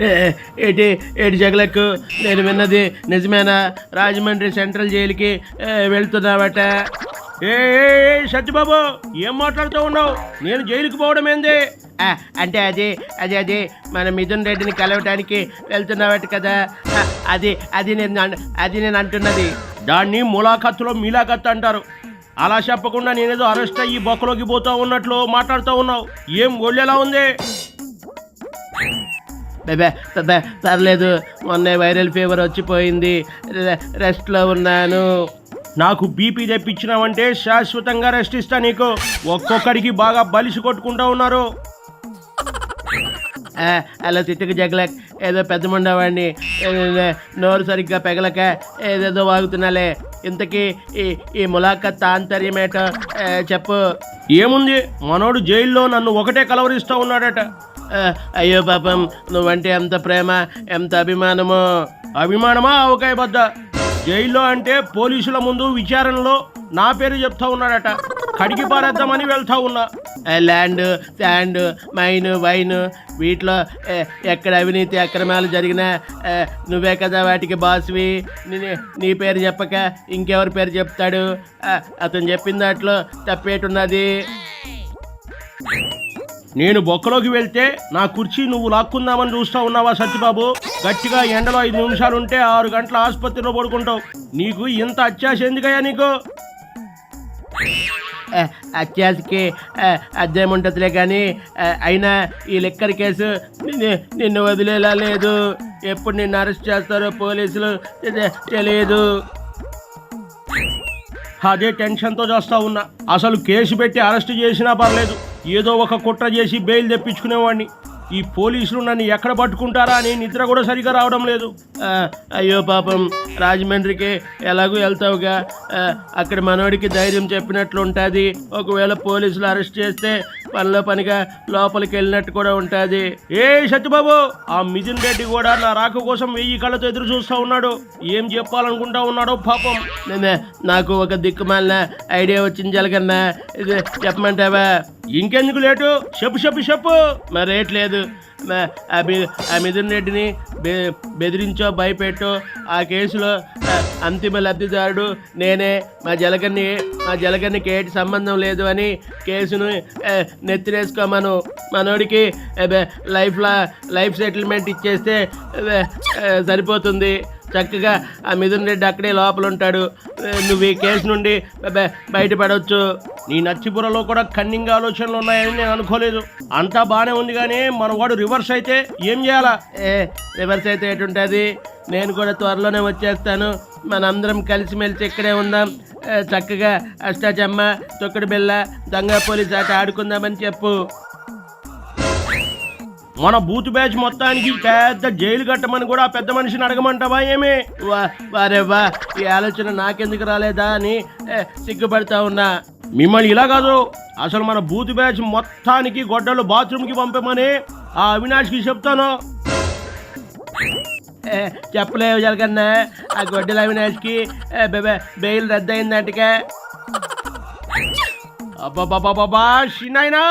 ఏ, ఏటి ఏటి జగలకు నేను విన్నది నిజమేనా? రాజమండ్రి సెంట్రల్ జైలుకి వెళ్తున్నావట. ఏ సత్యబాబు ఏం మాట్లాడుతూ ఉన్నావు? నేను జైలుకి పోవడం ఏంది? అంటే అది అది అది మన మిథున్ రెడ్డిని కలవటానికి వెళ్తున్నావట కదా. అది అది నేను అది నేను అంటున్నది. దాన్ని ములాఖత్తులో మీలాఖత్ అంటారు. అలా చెప్పకుండా నేనేదో అరెస్ట్ అయ్యి బొక్కలోకి పోతా ఉన్నట్లు మాట్లాడుతూ ఉన్నావు. ఏం ఒళ్ళెలా ఉంది? బెబే పర్లేదు. మొన్నే వైరల్ ఫీవర్ వచ్చిపోయింది. రెస్ట్లో ఉన్నాను. నాకు బీపీ తెప్పించినావంటే శాశ్వతంగా రెస్ట్ ఇస్తా నీకు. ఒక్కొక్కడికి బాగా బలిసి కొట్టుకుంటా ఉన్నారు. అలా తిట్టుకు జగలక్ ఏదో పెద్ద ముండవాడిని. నోరు సరిగ్గా పెగలక ఏదేదో వాగుతున్నాలే. ఇంతకీ ఈ ఈ ములాఖత్ ఆంతర్యమేట చెప్పు. ఏముంది? మనోడు జైల్లో నన్ను ఒకటే కలవరిస్తూ ఉన్నాడట. అయ్యో పాపం నువ్వంటే ఎంత ప్రేమ ఎంత అభిమానమో. అభిమానమా? అవకాయ బద్ద. జైల్లో అంటే పోలీసుల ముందు విచారణలో నా పేరు చెప్తా ఉన్నాడట. కడిగి పారేద్దామని వెళ్తా ఉన్నా. ల్యాండ్ శాండ్ మైన్ వైన్ వీటిలో ఏ, ఎక్కడ అవినీతి అక్రమాలు జరిగినా నువ్వే కదా వాటికి బాస్వి. నీ- నీ పేరు చెప్పక ఇంకెవరి పేరు చెప్తాడు? అతను చెప్పిన దాంట్లో తప్పేటున్నది. నేను బొక్కలోకి వెళ్తే నా కుర్చీ నువ్వు లాక్కుందామని చూస్తా ఉన్నావా సత్యబాబు? గట్టిగా ఎండలో ఐదు నిమిషాలు ఉంటే ఆరు గంటల ఆసుపత్రిలో పడుకుంటావు. నీకు ఇంత అత్యాశ ఎందుకయ్యా నీకు? అత్యాశకి అర్థం కానీ అయినా ఈ లిక్కర్ కేసు నిన్ను- వదిలేలా లేదు. ఎప్పుడు నిన్ను అరెస్ట్ చేస్తారో పోలీసులు తెలియదు అదే టెన్షన్తో చేస్తా ఉన్నా. అసలు కేసు పెట్టి అరెస్ట్ చేసినా పర్లేదు. ఏదో ఒక కుట్ర చేసి బెయిల్ తెప్పించుకునేవాడిని ఈ పోలీసులు నన్ను ఎక్కడ పట్టుకుంటారా అని నిద్ర కూడా సరిగా రావడం లేదు. అయ్యో పాపం. రాజమండ్రికి ఎలాగో వెళ్తావుగా? అక్కడ మనోడికి ధైర్యం చెప్పినట్లు ఉంటుంది ఒకవేళ పోలీసులు అరెస్ట్ చేస్తే పనిలో పనిగా లోపలికి వెళ్ళినట్టు కూడా ఉంటుంది. ఏ సత్యబాబు ఆ మిథున్ రెడ్డి కూడా నా రాక కోసం వెయ్యి కళ్ళతో ఎదురు చూస్తూ ఉన్నాడు. ఏం చెప్పాలనుకుంటా ఉన్నాడో పాపం. నేనే నాకు ఒక దిక్కుమాలిన ఐడియా వచ్చింది జలగన్నా. ఇది చెప్పమంటావా? ఇంకెందుకు లేటు? చెప్పు చెప్పు చెప్పు. మరి రేట్ లేదు. ఆ మి- ఆ మిథున్ రెడ్డిని బె బెదిరించో భయపెట్టో ఆ కేసులో అంతిమ లబ్ధిదారుడు నేనే. మా జలకన్ని మా జలగన్నికి ఏటి సంబంధం లేదు అని కేసును నెత్తిరేసుకోమను. మనోడికి లైఫ్లా లైఫ్ సెటిల్మెంట్ ఇచ్చేస్తే సరిపోతుంది. చక్కగా ఆ మిథున్ రెడ్డి అక్కడే లోపల ఉంటాడు నువ్వు ఈ కేసు నుండి బయటపడవచ్చు నీ నచ్చిపురలో కూడా కన్నింగ్ ఆలోచనలు ఉన్నాయని నేను అనుకోలేదు. అంతా బాగానే ఉంది కానీ మనవాడు రివర్స్ అయితే ఏం చేయాలా? ఏ రివర్స్ అయితే ఎటుంటుంది? నేను కూడా త్వరలోనే వచ్చేస్తాను. మనందరం కలిసిమెలిసి ఇక్కడే ఉందాం. చక్కగా అష్టాచమ్మ తొక్కడి బిళ్ళ దొంగ పోలీస్ ఆట ఆడుకుందామని చెప్పు. మన బూత్ బ్యాచ్ మొత్తానికి పెద్ద జైలు కట్టమని కూడా పెద్ద మనిషిని అడగమంటావా ఏమి? వారేవా వారే వా ఈ ఆలోచన నాకెందుకు రాలేదా అని ఏ, సిగ్గుపడతా ఉన్నా. మిమ్మల్ని ఇలా కాదు అసలు మన బూత్ బ్యాచ్ మొత్తానికి గొడ్డలు బాత్రూమ్కి పంపమని ఆ అవినాష్కి చెప్తాను. ఏ, చెప్పలేవు జలకన్నా ఆ గొడ్డల అవినాష్కి ఏ, బె- బె- బెయిల్ రద్దయిందంటగా అబ్బాబాబాబా షినాయినా